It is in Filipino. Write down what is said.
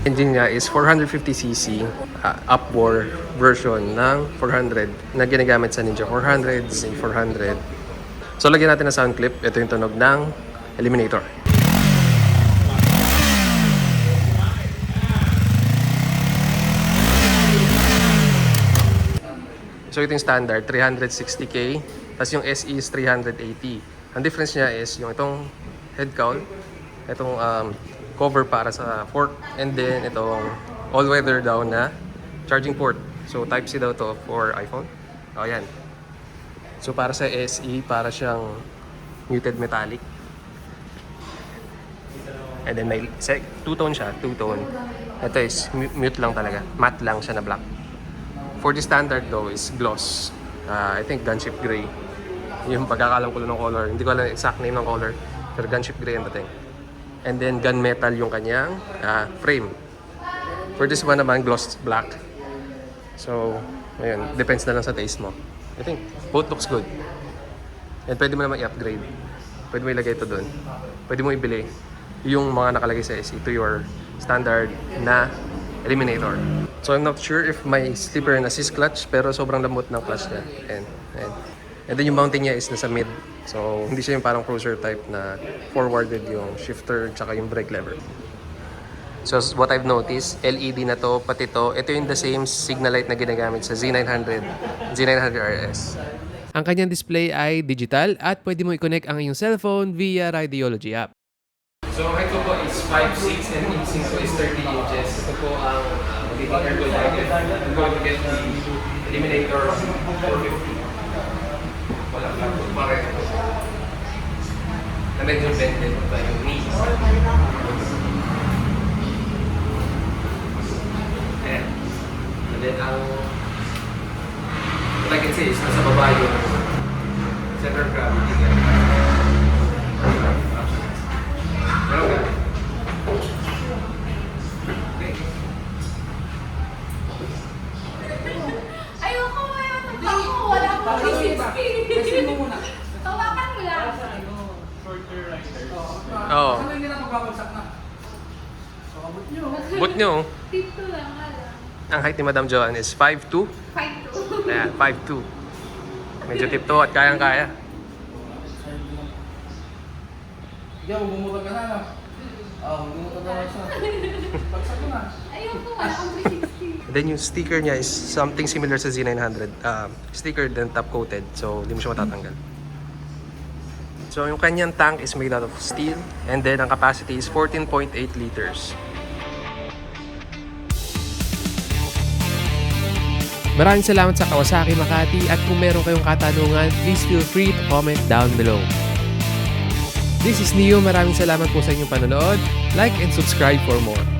Engine niya is 450cc uh, upbore version ng 400 na ginagamit sa Ninja 400, Z400. So lagyan natin ng sound clip. Ito yung tunog ng Eliminator. So ito yung standard, 360k. Tapos yung SE is 380. Ang difference niya is yung itong head count, itong um, cover para sa fork, and then itong all-weather daw na charging port. So Type-C daw to for iPhone. O yan. So para sa SE, para siyang muted metallic. And then may two-tone siya, two-tone. Ito is mu- mute lang talaga. Matte lang siya na black. For the standard though is gloss. Uh, I think gunship gray. Yung pagkakalam ko ng color. Hindi ko alam exact name ng color. Pero gunship gray ang dating. And then gunmetal yung kanyang uh, frame. For this one naman, gloss black. So, ayun. Depends na lang sa taste mo. I think both looks good. And pwede mo naman i-upgrade. Pwede mo ilagay ito doon. Pwede mo ibili yung mga nakalagay sa SE to your standard na eliminator. So I'm not sure if may slipper and assist clutch pero sobrang lambot ng clutch niya. And, and, and then yung mounting niya is nasa mid. So hindi siya yung parang cruiser type na forwarded yung shifter tsaka yung brake lever. So what I've noticed, LED na to, pati to, ito yung the same signal light na ginagamit sa Z900, Z900 RS. Ang kanyang display ay digital at pwede mo i-connect ang iyong cellphone via Rideology app. So height ko po is 5'6 and inches ko is 30 inches. Ito po ang uh, magiging ergo jacket. I'm going to get the Eliminator 450. Wala lang po. Pareho. Na medyo bended pa yung knees. Ayan. And then ang what I can say is nasa baba yung center of gravity niya. Pero. Okay. Ayoko, may matanda ko. Wala akong 360. Kasi mo mo lang. Oo. Ano hindi na magbabagsak na? So, abot nyo. Boot nyo, Dito lang, wala. ang height ni Madam Joanne is 5'2". 5'2". Ayan, 5'2". Medyo tipto at kayang-kaya. Hindi ako, bumutag ka na. no? Oo, bumutag ka na siya. Bagsak mo na. Ayoko, wala akong 360. Then yung sticker niya is something similar sa Z900. Um, sticker then top coated, so hindi mo siya matatanggal. So yung kanyang tank is made out of steel and then ang capacity is 14.8 liters. Maraming salamat sa Kawasaki Makati at kung meron kayong katanungan, please feel free to comment down below. This is Neo. Maraming salamat po sa inyong panonood. Like and subscribe for more.